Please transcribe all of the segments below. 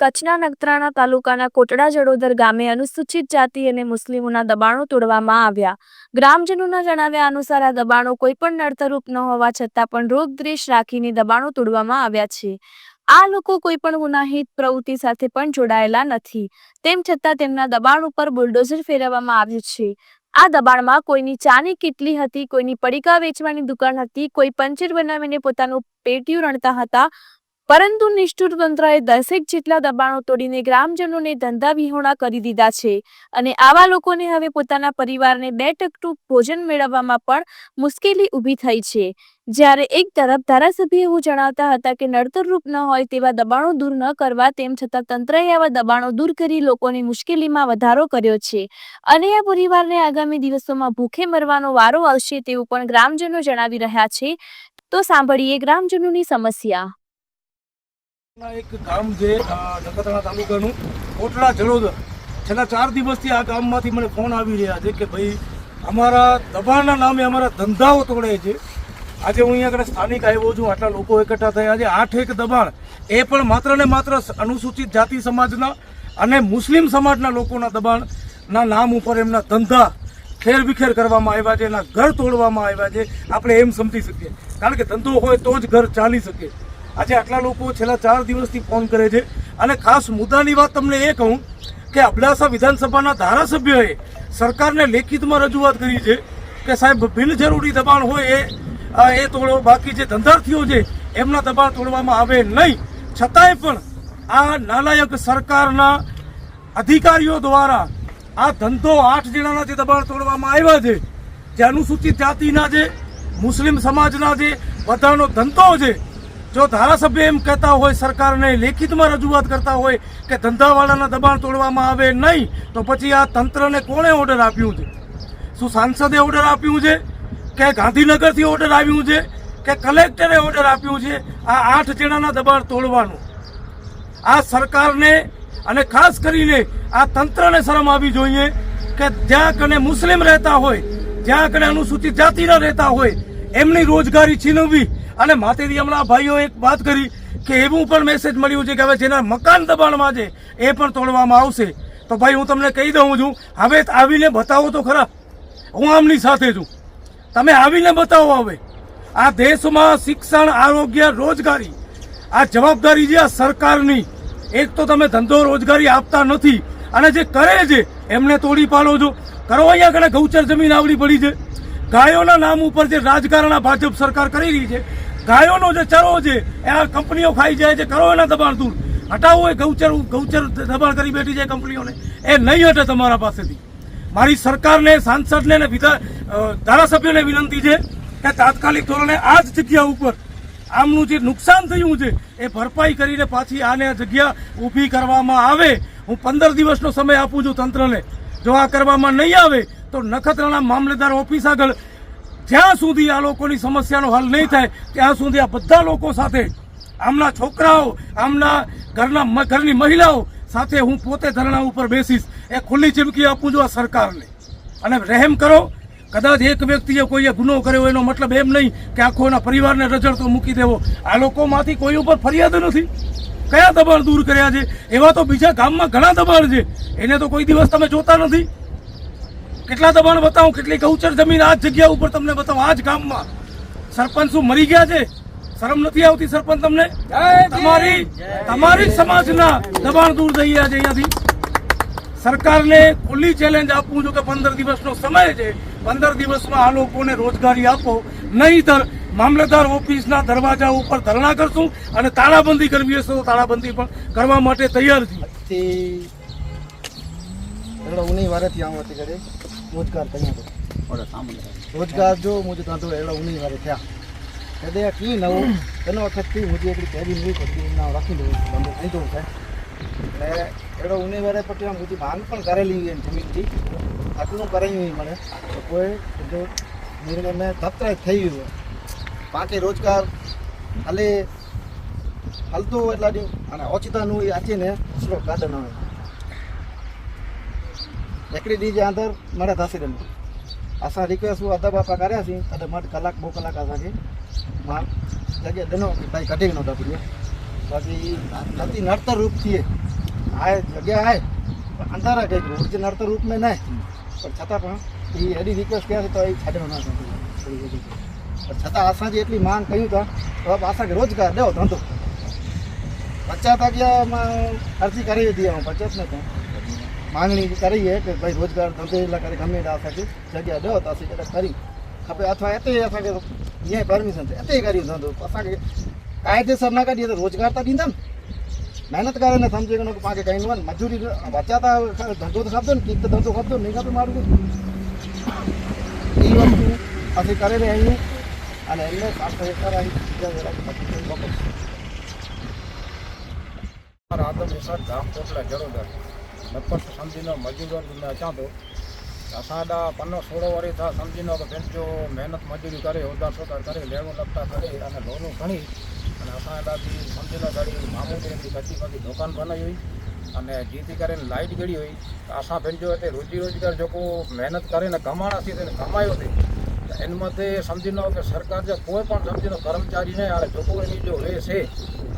કચ્છના નખત્રાણા તાલુકાના કોટડા જડોદર ગામે અનુસૂચિત જાતિ અને મુસ્લિમોના દબાણો તોડવામાં આવ્યા. ગ્રામજનોના જણાવ્યા અનુસાર આ દબાણો કોઈ પણ નડતરૂપ ન હોવા છતાં પણ રોગદ્રેશ રાખીને દબાણો તોડવામાં આવ્યા છે. આ લોકો કોઈ પણ ગુનાહિત પ્રવૃત્તિ સાથે પણ જોડાયેલા નથી. તેમ છતાં તેમના દબાણ ઉપર બુલડોઝર ફેરવવામાં આવ્યું છે. આ દબાણમાં કોઈની ચાની કેટલી હતી, કોઈની પડીકા વેચવાની દુકાન હતી, કોઈ પંચર બનાવીને પોતાનું પેટીયું રણતા હતા પરંતુ નિષ્ઠુર તંત્રએ દસેક જેટલા દબાણો તોડીને ગ્રામજનોને ધંધા વિહોણા કરી દીધા છે અને આવા લોકોને હવે પોતાના પરિવારને બે ટકટું ભોજન મેળવવામાં પણ મુશ્કેલી ઊભી થઈ છે. જ્યારે એક તરફ ધારાસભ્ય એવું જણાવતા હતા કે નડતરરૂપ ન હોય તેવા દબાણો દૂર ન કરવા, તેમ છતાં તંત્રએ આવા દબાણો દૂર કરી લોકોની મુશ્કેલીમાં વધારો કર્યો છે અને આ પરિવારને આગામી દિવસોમાં ભૂખે મરવાનો વારો આવશે તેવું પણ ગ્રામજનો જણાવી રહ્યા છે. તો સાંભળીએ ગ્રામજનોની સમસ્યા. એક ગામ છે નખત્રાણા તાલુકાનું. કોટડા જલોદર છેલ્લા ચાર દિવસથી આ ગામમાંથી મને ફોન આવી રહ્યા છે કે ભાઈ, અમારા દબાણના નામે અમારા ધંધાઓ તોડે છે. આજે હું અહીંયા આગળ સ્થાનિક આવ્યો છું, આટલા લોકો એકઠા થયા છે. આઠ એક દબાણ. એ પણ માત્ર ને માત્ર અનુસૂચિત જાતિ સમાજના અને મુસ્લિમ સમાજના લોકોના દબાણના નામ ઉપર એમના ધંધા ખેર વિખેર કરવામાં આવ્યા છે, એના ઘર તોડવામાં આવ્યા છે. આપણે એમ સમજી શકીએ. કારણ કે ધંધો હોય તો જ ઘર ચાલી શકે. આજે આટલા લોકો છેલ્લા ચાર દિવસથી ફોન કરે છે. અને ખાસ મુદ્દાની વાત તમને એ કહું કે અબડાસા વિધાનસભાના ધારાસભ્યએ સરકારને લેખિતમાં રજૂઆત કરી છે કે સાહેબ, બિનજરૂરી દબાણ હોય એ એ તોડો, બાકી જે ધંધાર્થીઓ છે એમના દબાણ તોડવામાં આવે નહીં. છતાંય પણ આ નાલાયક સરકારના અધિકારીઓ દ્વારા આ ધંધો આઠ જણાના જે દબાણ તોડવામાં આવ્યા છે, જે અનુસૂચિત જાતિના છે, મુસ્લિમ સમાજના જે બધાનો ધંધો છે જો ધારાસભ્ય એમ કહેતા હોય, સરકારને લેખિતમાં રજૂઆત કરતા હોય કે ધંધાવાળાના દબાણ તોડવામાં આવે નહીં, તો પછી આ તંત્રને કોણે ઓર્ડર આપ્યું છે? શું સાંસદે ઓર્ડર આપ્યું છે? કે ગાંધીનગરથી ઓર્ડર આવ્યું છે? કે કલેક્ટરે ઓર્ડર આપ્યું છે? આ આઠ જણાના દબાણ તોડવાનું. આ સરકારને અને ખાસ કરીને આ તંત્રને શરમ આવી જોઈએ કે જ્યાં કને મુસ્લિમ રહેતા હોય, જ્યાં કને અનુસૂચિત જાતિના રહેતા હોય, એમની રોજગારી છીનવવી અને માતેથી હમણાં ભાઈઓ એક વાત કરી કે એવું પણ મેસેજ મળ્યું છે કે હવે જેના મકાન દબાણમાં છે, એ પણ તોડવામાં આવશે. તો ભાઈ, હું તમને કહી દઉં છું, હવે આવીને બતાવો તો ખરા. હું આમની સાથે છું. તમે આવીને બતાવો હવે. આ દેશમાં શિક્ષણ, આરોગ્ય, રોજગારી, આ જવાબદારી છે આ સરકારની, એક તો તમે ધંધો રોજગારી આપતા નથી, અને જે કરે છે, એમને તોડી પાડો છો. કરો અહીંયા આગળ ગૌચર જમીન આવડી પડી છે. ગાયોના નામ ઉપર જે રાજકારણ ભાજપ સરકાર કરી રહી છે ગાયોનો જે ચરો છે, એ આ કંપનીઓ ખાઈ જાય છે. કરો એના દબાણ દૂર. હટાવો એ ગૌચર ગૌચર દબાણ કરી બેઠી છે કંપનીઓને. એ નહીં હટે તમારા પાસેથી. મારી સરકારને, સાંસદને વિધા ધારાસભ્યોને વિનંતી છે કે તાત્કાલિક ધોરણે આ જ જગ્યા ઉપર આમનું જે નુકસાન થયું છે, એ ભરપાઈ કરીને પાછી આને જગ્યા ઊભી કરવામાં આવે. હું પંદર દિવસનો સમય આપું છું તંત્રને. જો આ કરવામાં નહીં આવે, તો નખત્રાણા મામલેદાર ઓફિસ આગળ જ્યાં સુધી આ લોકોની સમસ્યાનો હલ નહીં થાય, ત્યાં સુધી આ બધા લોકો સાથે, આમના છોકરાઓ, આમના ઘરના ઘરની મહિલાઓ સાથે હું પોતે ધરણા ઉપર બેસીશ. એ ખુલ્લી ચીમકી આપું છું આ સરકારને. અને રહેમ કરો. કદાચ એક વ્યક્તિએ કોઈએ ગુનો કર્યો, એનો મતલબ એમ નહીં કે આખો એના પરિવારને રજડતો મૂકી દેવો. આ લોકોમાંથી કોઈ ઉપર ફરિયાદ નથી. કયા દબાણ દૂર કર્યા છે? એવા તો બીજા ગામમાં ઘણા દબાણ છે. એને તો કોઈ દિવસ તમે જોતા નથી. કેટલા દબાણ બતાવું? કેટલી ગૌચર જમીન આ જગ્યા ઉપર તમને બતાવું. આ જ ગામમાં સરપંચ શું મરી ગયા છે? શરમ નથી આવતી સરપંચ તમને? તમારી તમારી સમાજના દબાણ દૂર થઈ ગયા છે અહીંયાથી. સરકારને ખુલ્લી ચેલેન્જ આપવું છું કે પંદર દિવસનો સમય છે. પંદર દિવસમાં આ લોકોને રોજગારી આપો. નહીતર મામલતદાર ઓફિસના દરવાજા ઉપર ધરણા કરશું અને તાળાબંધી કરવી હશે તો તાળાબંધી પણ કરવા માટે તૈયાર છીએ. રોજગાર કર્યા રોજગાર જો મુજબ તાંતો એળા ઉની વારે થયા. કદે કી નવો તનો વખતથી મુજે એકડી કેરી નહીં પડતી ના રાખી દઉં બંદો કહી દઉં છે. એટલે એડો ઉની વારે પછી મુજે ભાન પણ કરેલી એમ જમીનથી. આટલું કરાયું મને. કોઈ જો નિર્ણય મેં તત્ર થઈ ગયું બાકી રોજગાર ખાલી હાલતું એટલા અને ઓચિતાનું એ આચીને સ્લો ગાર્ડન આવે એકડી ડીજે આંધર મળે થશે તેમ આશા રિક્વેસ્ટ હું અદા બાપા કર્યા છે એટલે મઠ કલાક, બહુ કલાક આશાથી માલ જગ્યા દનો ભાઈ કટિંગ નહોતા પડીએ બાકી જતી નડતર રૂપ છીએ આ જગ્યા આય. અંધારા કંઈક રૂપ છે, નડતર રૂપ મેં નહીં. પણ છતાં પણ એ એની રિક્વેસ્ટ કર્યા છે તો એ છાડ્યો ના પણ છતાં આશાજી એટલી માંગ કહ્યું હતા તો આશા કે રોજગાર દેવો ધંધો. પચાસ વાગ્યામાં અરજી કરી હતી અમે પચાસ ને ત્યાં માંગણી કરીએ કે ભાઈ રોજગાર ધંધે કરે ગમે કે જગ્યા ॾियो તો આશી કદાચ કરી. ખપે અથવા એતે આશા કે અહીંયા પરમિશન છે, એતે કર્યું ધંધો. આશા કે કાયદેસર ના કરીએ તો રોજગાર તો महिनत करे મહેનત કરે ને સમજે કે લોકો પાકે કઈ ન મજૂરી બચાતા ધંધો તો ખપતો ને કીક તો ધંધો ખપતો નહીં ખપતો મારું તો એ વસ્તુ ਅਸੀਂ કરે ને અહીં અને એમને સાથે એકવાર અહીં મતપસ્ત સમજીને મજૂર વેચાતો અસાડા પન્નો સોળો વળી થા સમજીનો કે બેનચો મહેનત મજૂરી કરે હોદાર સોદાર કરે, લેણું લપટા કરે અને લોનું ઘણી અને અસાડાથી સમજીનો ગાડી મામૂલી એમની કચ્છી બધી દુકાન બનાવી હોય અને જીતી કરીને લાઇટ ગળી હોય. આશા બેનજો તે રોજી રોજગાર જોકો મહેનત કરીને કમાણા છે, તેને કમાયો હતી એમાં તે સમજી લો કે સરકાર જે કોઈ પણ સમજીનો કર્મચારીને આ છોકરોની જો વે છે,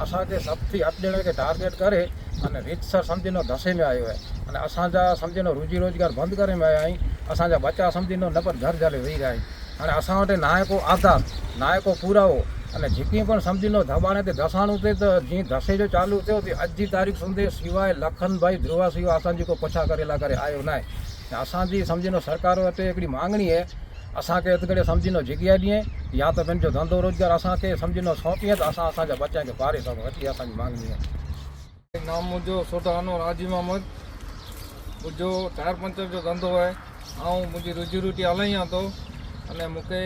આશા કે સબથી આપડે કે ટાર્ગેટ કરે. अने रीतसर सम्झिनो धसे में आयो आहे अने असांजा सम्झिनो रोजी रोज़गार बंदि करे में आया आहियूं असांजा बचा सम्झिनो न पर घर जाले वेही रहिया आहिनि हाणे असां वटि ना आहे को आधार ना आहे को पुरावो अने जेकी पण सम्झिनो दॿाणे ते धसाणो थिए त जीअं धसे जो चालू थियो तीअं अॼु जी तारीख़ सुंदे सवाइ लखन भाई ध्रुवा सिवा असांजी को पुछा करेला करे आयो न आहे ऐं असांजी सम्झिनो सरकार वटि हिकिड़ी मांगणी आहे असांखे अधु घड़े सम्झिनो जॻह ॾिए या त पंहिंजो धंधो रोज़गार असांखे सम्झिनो सौंपीअ त असां असांजा बच्चा खे पारे सघूं एतिरी असांजी मांगणी आहे નામ મુજો સોઢાનો રાજીવ અહમદ મુજો ટાયર પંચર જો ધંધો હોય ऐं मुंहिंजी रोजी रोटी हलायां थो अने मूंखे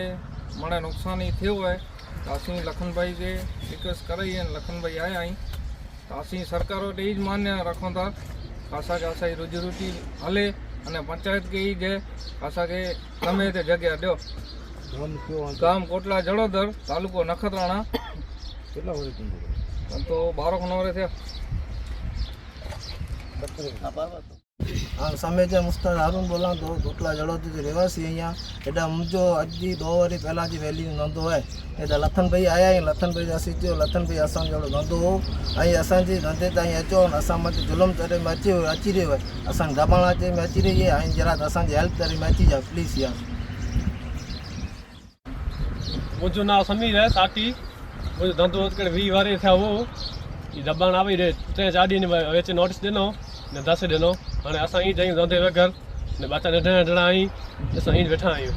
माना नुक़सानु ई थियो आहे त असीं लखन भाई खे रिक्वेस्ट कराई आहिनि लखन भाई आया आहिनि त असीं सरकार वटि ई मान्य रखूं था असांखे असांजी रोजी रोटी हले अने पंचायत खे ई जे असांखे गमे ते जॻह ॾियो ગામ કોટલા જડોદર તાલુકો નખત્રાણા કેટલા વર્ષ તો બારો નવરે થયા સામે જે મુસ્તાદ હારૂન બોલા તો કોટલા જડોદીથી રહેવાસી અહીંયા. એટલે જો અજી દો વરી પહેલાં જે વહેલી નોંધો હોય, એટલે લથનભાઈ આવ્યા અહીં, લથનભાઈ અસીચ્યો લથનભાઈ અસામ જડો નોંધો હો. અહીં અસાંજી નોંધે તો અહીં અચો અને અસામાંથી જુલમ ચરે મેં અચી હોય અચી રહ્યો હોય. અસાન દબાણા છે મેં અચી રહીએ અહીં જરાક અસાંજી હેલ્પ કરી મેં અચી જાઓ પ્લીઝ યાર. मुंहिंजो नाव समीर आहे साटी मुंहिंजो धंधो वीह वारे थिया हुओ हीअ दॿाण आई रहे तंहिं गाॾी में वेच नोटिस ॾिनो ने दस ॾिनो हाणे असां ई जयूं धंधे वगै़रह ने ॿ चारि नंढा नंढड़ा आहियूं असां ई वेठा आहियूं